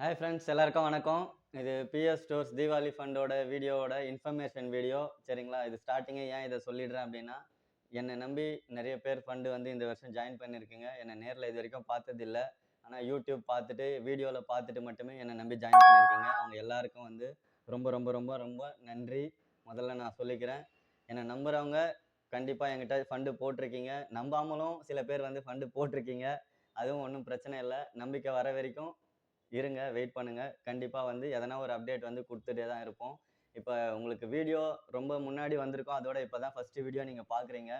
Hi friends எல்லாருக்கும் வணக்கம். இது பிஎஸ் ஸ்டோர்ஸ் தீபாவளி ஃபண்டோட வீடியோவோட இன்ஃபர்மேஷன் வீடியோ சரிங்களா? இது ஸ்டார்டிங்கே ஏன் இதை சொல்லிடுறேன் அப்படின்னா என்னை நம்பி நிறைய பேர் ஃபண்டு வந்து இந்த வருஷம் ஜாயின் பண்ணியிருக்கீங்க. என்னை நேரில் இது வரைக்கும் பார்த்ததில்ல. ஆனால் யூடியூப் பார்த்துட்டு வீடியோவில் பார்த்துட்டு மட்டுமே என்னை நம்பி ஜாயின் பண்ணியிருக்கீங்க. அவங்க எல்லாருக்கும் வந்து ரொம்ப ரொம்ப ரொம்ப ரொம்ப நன்றி. முதல்ல நான் சொல்லிக்கிறேன். என்னை நம்புகிறவங்க கண்டிப்பாக என்கிட்ட ஃபண்டு போட்டிருக்கீங்க. நம்பாமலும் சில பேர் வந்து ஃபண்டு போட்டிருக்கீங்க. அதுவும் ஒன்றும் பிரச்சனை இல்லை. நம்பிக்கை வர வரைக்கும் இருங்க வெயிட் பண்ணுங்க. கண்டிப்பாக வந்து எதனா ஒரு அப்டேட் வந்து கொடுத்துட்டே தான் இருப்போம். இப்போ உங்களுக்கு வீடியோ ரொம்ப முன்னாடி வந்திருக்கோம். அதோட இப்போ தான் ஃபஸ்ட்டு வீடியோ நீங்கள் பார்க்குறீங்க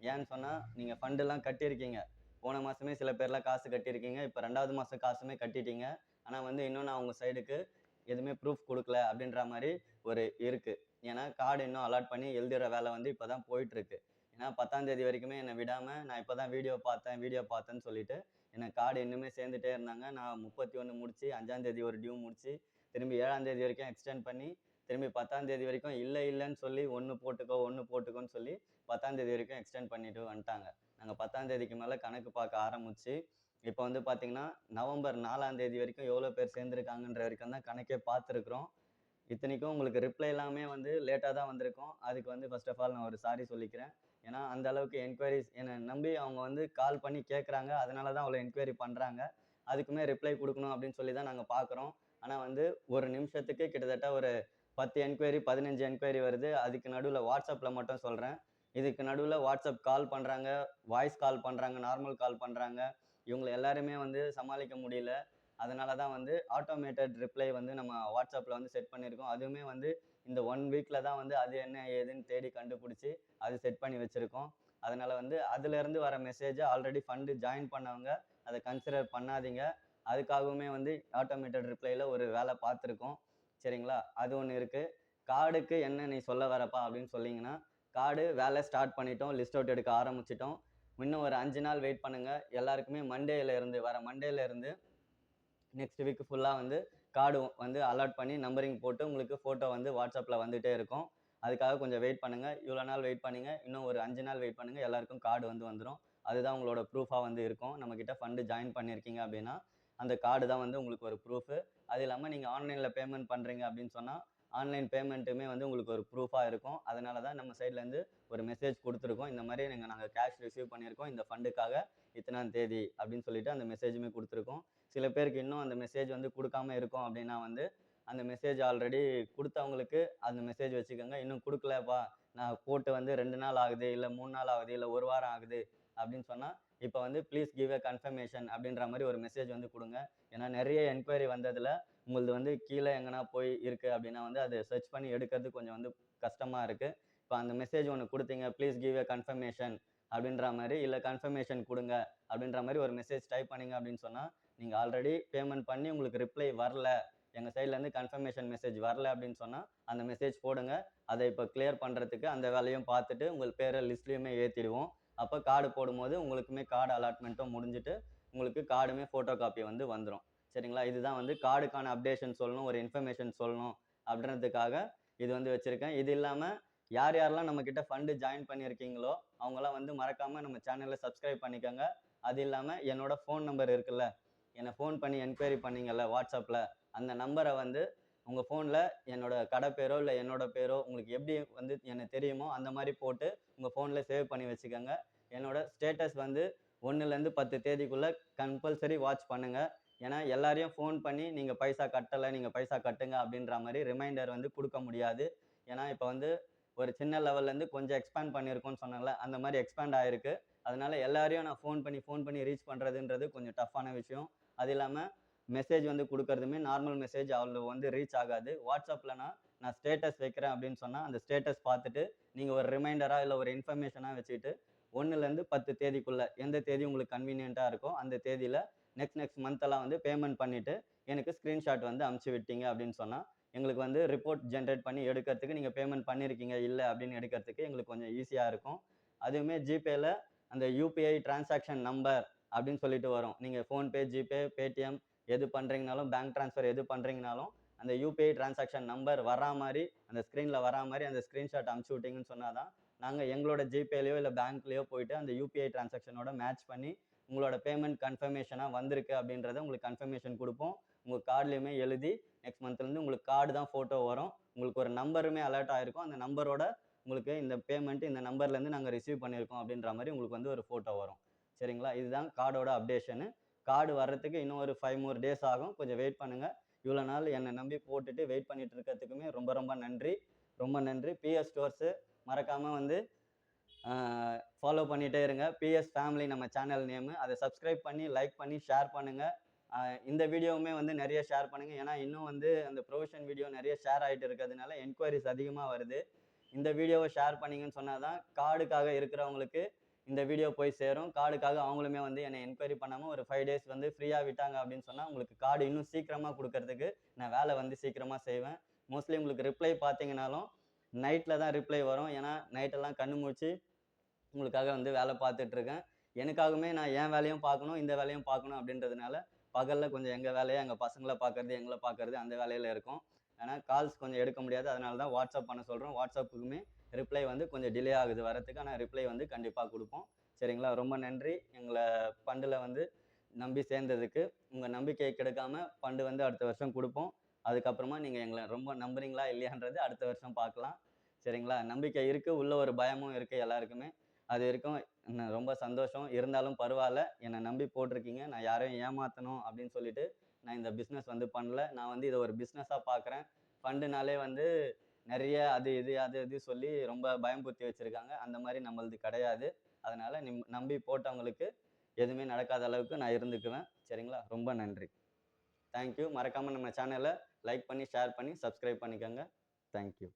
ஏன்னு சொன்னால் நீங்கள் ஃபண்டெல்லாம் கட்டியிருக்கீங்க. போன மாதமே சில பேர்லாம் காசு கட்டியிருக்கீங்க. இப்போ ரெண்டாவது மாதம் காசுமே கட்டிட்டீங்க. ஆனால் வந்து இன்னும் நான் உங்கள் சைடுக்கு எதுவுமே ப்ரூஃப் கொடுக்கல அப்படின்ற மாதிரி ஒரு இருக்குது ஏன்னா கார்டு இன்னும் அலாட் பண்ணி எழுதுகிற வேலை வந்து இப்போ தான் போயிட்டுருக்கு ஏன்னா பத்தாம் தேதி வரைக்குமே என்னை விடாமல் நான் இப்போ தான் வீடியோ பார்த்தேன் வீடியோ பார்த்தேன்னு சொல்லிட்டு எனக்கு கார்டு இன்னுமே சேர்ந்துட்டே இருந்தாங்க. நான் முப்பத்தி ஒன்று முடிச்சு அஞ்சாம் தேதி ஒரு டியூ முடிச்சு திரும்பி ஏழாம் தேதி வரைக்கும் எக்ஸ்டெண்ட் பண்ணி திரும்பி பத்தாம் தேதி வரைக்கும் இல்லை இல்லைன்னு சொல்லி ஒன்று போட்டுக்கோ ஒன்று போட்டுக்கோன்னு சொல்லி பத்தாம் தேதி வரைக்கும் எக்ஸ்டெண்ட் பண்ணிட்டு வந்துட்டாங்க. நாங்கள் பத்தாம் தேதிக்கு மேலே கணக்கு பார்க்க ஆரம்பிச்சு இப்போ வந்து பார்த்தீங்கன்னா நவம்பர் நாலாம் தேதி வரைக்கும் எவ்வளோ பேர் சேர்ந்துருக்காங்கன்ற வரைக்கும் தான் கணக்கே பார்த்துருக்குறோம். இத்தனைக்கும் உங்களுக்கு ரிப்ளை எல்லாமே வந்து லேட்டாக தான் வந்திருக்கும். அதுக்கு வந்து ஃபர்ஸ்ட் ஆஃப் ஆல் நான் ஒரு சாரி சொல்லிக்கிறேன். ஏன்னா அந்த அளவுக்கு என்கொயரிஸ் என்னை நம்பி அவங்க வந்து கால் பண்ணி கேட்குறாங்க அதனால தான் அவ்வளோ என்கொயரி பண்ணுறாங்க அதுக்குமே ரிப்ளை கொடுக்கணும் அப்படின்னு சொல்லி தான் நாங்கள் பார்க்குறோம் ஆனால் வந்து ஒரு நிமிஷத்துக்கு கிட்டத்தட்ட ஒரு பத்து என்கொயரி பதினஞ்சு என்கொயரி வருது. அதுக்கு நடுவில் வாட்ஸ்அப்பில் மட்டும் சொல்கிறேன் இதுக்கு நடுவில் வாட்ஸ்அப் கால் பண்ணுறாங்க வாய்ஸ் கால் பண்ணுறாங்க நார்மல் கால் பண்ணுறாங்க இவங்களை எல்லாருமே வந்து சமாளிக்க முடியல. அதனால தான் வந்து ஆட்டோமேட்டட் ரிப்ளை வந்து நம்ம வாட்ஸ்அப்பில் வந்து செட் பண்ணியிருக்கோம் அதுவுமே வந்து இந்த ஒன் வீக்கில் தான் வந்து அது என்ன ஏதுன்னு தேடி கண்டுபிடிச்சி அது செட் பண்ணி வச்சுருக்கோம். அதனால் வந்து அதுலேருந்து வர மெசேஜை ஆல்ரெடி ஃபண்டு ஜாயின் பண்ணவங்க அதை கன்சிடர் பண்ணாதீங்க. அதுக்காகவுமே வந்து ஆட்டோமேட்டட் ரிப்ளைல ஒரு வேலை பார்த்துருக்கோம். சரிங்களா? அது ஒன்று இருக்குது கார்டுக்கு என்ன நீ சொல்ல வரப்பா அப்படின்னு சொன்னீங்கன்னா கார்டு வேலை ஸ்டார்ட் பண்ணிட்டோம் லிஸ்ட் அவுட் எடுக்க ஆரம்பிச்சிட்டோம். இன்னும் ஒரு அஞ்சு நாள் வெயிட் பண்ணுங்கள் எல்லாருக்குமே மண்டேல இருந்து வர மண்டேல இருந்து நெக்ஸ்ட் வீக் ஃபுல்லாக வந்து கார்டு வந்து அலாட் பண்ணி நம்பரிங் போட்டு உங்களுக்கு ஃபோட்டோ வந்து வாட்ஸ்அப்பில் வந்துகிட்டே இருக்கும். அதுக்காக கொஞ்சம் வெயிட் பண்ணுங்கள் இவ்வளோ நாள் வெயிட் பண்ணுங்க. இன்னும் ஒரு அஞ்சு நாள் வெயிட் பண்ணுங்கள் எல்லாருக்கும் கார்டு வந்து வந்துடும் அதுதான் உங்களோட ப்ரூஃபாக வந்து இருக்கும். நம்மக்கிட்ட ஃபண்டு ஜாயின் பண்ணியிருக்கீங்க அப்படின்னா அந்த கார்டு தான் வந்து உங்களுக்கு ஒரு ப்ரூஃபு அது இல்லாமல் நீங்கள் ஆன்லைனில் பேமெண்ட் பண்ணுறீங்க அப்படின்னு சொன்னால் ஆன்லைன் பேமெண்ட்டுமே வந்து உங்களுக்கு ஒரு ப்ரூஃபாக இருக்கும். அதனால தான் நம்ம சைட்லேருந்து ஒரு மெசேஜ் கொடுத்துருக்கோம். இந்த மாதிரி நீங்கள் நாங்கள் கேஷ் ரிசீவ் பண்ணியிருக்கோம். இந்த ஃபண்டுக்காக இத்தனாம் தேதி அப்படின்னு சொல்லிட்டு அந்த மெசேஜுமே கொடுத்துருக்கோம். சில பேருக்கு இன்னும் அந்த மெசேஜ் வந்து கொடுக்காம இருக்கும் அப்படின்னா வந்து அந்த மெசேஜ் ஆல்ரெடி கொடுத்தவங்களுக்கு அந்த மெசேஜ் வச்சுக்கோங்க. இன்னும் கொடுக்கலப்பா. நான் போட்டு வந்து ரெண்டு நாள் ஆகுது இல்லை மூணு நாள் ஆகுது இல்லை ஒரு வாரம் ஆகுது அப்படின்னு சொன்னால் இப்போ வந்து ப்ளீஸ் கிவ் எ கன்ஃபர்மேஷன் அப்படின்ற மாதிரி ஒரு மெசேஜ் வந்து கொடுங்க. ஏன்னா நிறைய என்கொயரி வந்ததில் உங்களது வந்து கீழே எங்கன்னா போய் இருக்குது அப்படின்னா வந்து அதை சர்ச் பண்ணி எடுக்கிறது கொஞ்சம் வந்து கஷ்டமாக இருக்குது இப்போ அந்த மெசேஜ் ஒன்று கொடுத்தீங்க ப்ளீஸ் கிவ் எ கன்ஃபர்மேஷன் அப்படின்ற மாதிரி இல்லை கன்ஃபர்மேஷன் கொடுங்க அப்படின்ற மாதிரி ஒரு மெசேஜ் டைப் பண்ணிங்க அப்படின்னு சொன்னால் நீங்கள் ஆல்ரெடி பேமெண்ட் பண்ணி உங்களுக்கு ரிப்ளை வரல எங்கள் சைட்லேருந்து கன்ஃபர்மேஷன் மெசேஜ் வரல அப்படின்னு சொன்னால் அந்த மெசேஜ் போடுங்க. அதை இப்போ கிளியர் பண்ணுறதுக்கு அந்த வேலையும் பார்த்துட்டு உங்கள் பேரை லிஸ்ட்லேயுமே ஏற்றிடுவோம் அப்போ கார்டு போடும்போது உங்களுக்குமே கார்டு அலாட்மெண்ட்டும் முடிஞ்சுட்டு உங்களுக்கு கார்டுமே ஃபோட்டோ காப்பி வந்து வந்துடும் சரிங்களா? இதுதான் வந்து கார்டுக்கான அப்டேஷன் சொல்லணும் ஒரு இன்ஃபர்மேஷன் சொல்லணும் அப்படின்றதுக்காக இது வந்து வச்சுருக்கேன். இது இல்லாமல் யார் யாரெல்லாம் நம்மக்கிட்ட ஃபண்டு ஜாயின் பண்ணியிருக்கீங்களோ அவங்களாம் வந்து மறக்காமல் நம்ம சேனலை சப்ஸ்கிரைப் பண்ணிக்கோங்க. அது இல்லாமல் என்னோட ஃபோன் நம்பர் இருக்குல்ல என்னை ஃபோன் பண்ணி என்கொயரி பண்ணீங்கல்ல வாட்ஸ்அப்பில் அந்த நம்பரை வந்து உங்கள் ஃபோனில் என்னோட கடை பேரோ இல்லை என்னோட பேரோ உங்களுக்கு எப்படி வந்து எனக்கு தெரியுமோ அந்த மாதிரி போட்டு உங்கள் ஃபோனில் சேவ் பண்ணி வச்சுக்கோங்க. என்னோட ஸ்டேட்டஸ் வந்து ஒன்றுலேருந்து பத்து தேதிக்குள்ளே கம்பல்சரி வாட்ச் பண்ணுங்கள் ஏன்னா எல்லாரையும் ஃபோன் பண்ணி நீங்கள் பைசா கட்டலை நீங்கள் பைசா கட்டுங்க அப்படின்ற மாதிரி ரிமைண்டர் வந்து கொடுக்க முடியாது. ஏன்னா இப்போ வந்து ஒரு சின்ன லெவல்லேருந்து கொஞ்சம் எக்ஸ்பேண்ட் பண்ணியிருக்கோன்னு சொன்னாங்கல்ல அந்த மாதிரி எக்ஸ்பேண்ட் ஆகிருக்கு அதனால எல்லாரையும் நான் ஃபோன் பண்ணி ஃபோன் பண்ணி ரீச் பண்ணுறதுன்றது கொஞ்சம் டஃப்பான விஷயம். அது இல்லாமல் மெசேஜ் வந்து கொடுக்கறதுமே நார்மல் மெசேஜ் அவ்வளோ வந்து ரீச் ஆகாது. வாட்ஸ்அப்லனா நான் ஸ்டேட்டஸ் வைக்கிறேன் அப்படின்னு சொன்னால் அந்த ஸ்டேட்டஸ் பார்த்துட்டு நீங்கள் ஒரு ரிமைண்டராக இல்லை ஒரு இன்ஃபர்மேஷனாக வச்சுட்டு ஒன்றுலேருந்து பத்து தேதிக்குள்ளே எந்த தேதி உங்களுக்கு கன்வீனியண்ட்டாக இருக்கோ அந்த தேதியில் நெக்ஸ்ட் நெக்ஸ்ட் மந்த்தெல்லாம் வந்து பேமெண்ட் பண்ணிவிட்டு எனக்கு ஸ்க்ரீன்ஷாட் வந்து அமுச்சு விட்டீங்க அப்படின்னு சொன்னால் எங்களுக்கு வந்து ரிப்போர்ட் ஜென்ரேட் பண்ணி எடுக்கிறதுக்கு நீங்கள் பேமெண்ட் பண்ணியிருக்கீங்க இல்லை அப்படின்னு எடுக்கிறதுக்கு எங்களுக்கு கொஞ்சம் ஈஸியாக இருக்கும். அதுவுமே ஜிபேயில் அந்த யூபிஐ டிரான்சாக்ஷன் நம்பர் அப்படின்னு சொல்லிட்டு வரும். நீங்கள் ஃபோன்பே ஜிபே பேடிஎம் எது பண்ணுறீங்கனாலும் பேங்க் ட்ரான்ஸ்ஃபர் எது பண்ணுறீங்கனாலும் அந்த யூபிஐ டிரான்சாக்ஷன் நம்பர் வரா மாதிரி அந்த ஸ்க்ரீனில் வரா மாதிரி அந்த ஸ்க்ரீன்ஷாட் அமுச்சு விட்டிங்கன்னு சொன்னால் தான் நாங்கள் எங்களோட ஜிபேலையோ இல்லை பேங்க்லேயோ போயிட்டு அந்த யூபிஐ டிரான்சாக்ஷனோட மேட்ச் பண்ணி உங்களோட பேமெண்ட் கன்ஃபர்மேஷனாக வந்திருக்கு அப்படின்றத உங்களுக்கு கன்ஃபர்மேஷன் கொடுப்போம். உங்கள் கார்ட்லேயுமே எழுதி நெக்ஸ்ட் மந்த்லேருந்து உங்களுக்கு கார்டு தான் ஃபோட்டோ வரும். உங்களுக்கு ஒரு நம்பருமே அலர்ட் ஆகிருக்கும் அந்த நம்பரோட உங்களுக்கு இந்த பேமெண்ட் இந்த நம்பர்லேருந்து நாங்கள் ரிசீவ் பண்ணியிருக்கோம் அப்படின்ற மாதிரி உங்களுக்கு வந்து ஒரு ஃபோட்டோ வரும். சரிங்களா? இதுதான் கார்டோட அப்டேஷனு கார்டு வர்றதுக்கு இன்னும் ஒரு ஃபைவ் மோர் டேஸ் ஆகும். கொஞ்சம் வெயிட் பண்ணுங்கள் இவ்வளோ நாள் என்னை நம்பி போட்டுட்டு வெயிட் பண்ணிட்டு இருக்கிறதுக்குமே ரொம்ப ரொம்ப நன்றி. ரொம்ப நன்றி. பிஎஸ் ஸ்டோர்ஸு மறக்காமல் வந்து ஃபாலோ பண்ணிகிட்டே இருங்க. பிஎஸ் ஃபேமிலி நம்ம சேனல் நேமு அதை சப்ஸ்கிரைப் பண்ணி லைக் பண்ணி ஷேர் பண்ணுங்கள் இந்த வீடியோவுமே வந்து நிறைய ஷேர் பண்ணுங்கள் ஏன்னா இன்னும் வந்து அந்த ப்ரொவிஷன் வீடியோ நிறைய ஷேர் ஆகிட்டு இருக்கிறதுனால என்கொயரிஸ் அதிகமாக வருது. இந்த வீடியோவை ஷேர் பண்ணீங்கன்னு சொன்னால் தான் கார்டுக்காக இருக்கிறவங்களுக்கு இந்த வீடியோ போய் சேரும். கார்டுக்காக அவங்களுமே வந்து என்னை என்கொயரி பண்ணாமல் ஒரு ஃபைவ் டேஸ் வந்து ஃப்ரீயாக விட்டாங்க அப்படின்னு சொன்னால் உங்களுக்கு கார்டு இன்னும் சீக்கிரமாக கொடுக்கறதுக்கு நான் வேலை வந்து சீக்கிரமாக செய்வேன். மோஸ்ட்லி உங்களுக்கு ரிப்ளை பார்த்தீங்கனாலும் நைட்டில் தான் ரிப்ளை வரும். ஏன்னா நைட்டெல்லாம் கண்ணு முடிச்சு உங்களுக்காக வந்து வேலை பார்த்துட்ருக்கேன் எனக்காகவுமே நான் என் வேலையும் பார்க்கணும் இந்த வேலையும் பார்க்கணும் அப்படின்றதுனால பகலில் கொஞ்சம் எங்கள் வேலையை எங்கள் பசங்களை பார்க்கறது எங்களை பார்க்கறது அந்த வேலையில் இருக்கும். ஆனால் கால்ஸ் கொஞ்சம் எடுக்க முடியாது. அதனால தான் வாட்ஸ்அப் பண்ண சொல்கிறோம் வாட்ஸ்அப்புக்குமே ரிப்ளை வந்து கொஞ்சம் டிலே ஆகுது வரத்துக்கு ஆனால் ரிப்ளை வந்து கண்டிப்பாக கொடுப்போம். சரிங்களா? ரொம்ப நன்றி. எங்களை ஃபண்டில் வந்து நம்பி சேர்ந்ததுக்கு. உங்கள் நம்பிக்கையை கெடுக்காம ஃபண்டு வந்து அடுத்த வருஷம் கொடுப்போம். அதுக்கப்புறமா நீங்கள் எங்களை ரொம்ப நம்புறீங்களா? இல்லையான்றது அடுத்த வருஷம் பார்க்கலாம். சரிங்களா? நம்பிக்கை இருக்குது உள்ள ஒரு பயமும் இருக்குது எல்லாருக்குமே. அது இருக்கும். ரொம்ப சந்தோஷம். இருந்தாலும் பரவாயில்ல. என்னை நம்பி போட்டிருக்கீங்க. நான் யாரையும் ஏமாற்றணும் அப்படின்னு சொல்லிட்டு நான் இந்த பிஸ்னஸ் வந்து பண்ணல. நான் வந்து இதை ஒரு பிஸ்னஸாக பார்க்குறேன் ஃபண்டுனாலே வந்து நிறைய அது இது அது இது சொல்லி ரொம்ப பயம்புத்தி வச்சுருக்காங்க. அந்த மாதிரி நம்மளது கிடையாது. அதனால் நிம் நம்பி போட்டவங்களுக்கு எதுவுமே நடக்காத அளவுக்கு நான் இருந்துக்குவேன். சரிங்களா? ரொம்ப நன்றி. தேங்க்யூ மறக்காமல் நம்ம சேனலை லைக் பண்ணி ஷேர் பண்ணி சப்ஸ்கிரைப் பண்ணிக்கோங்க. தேங்க்யூ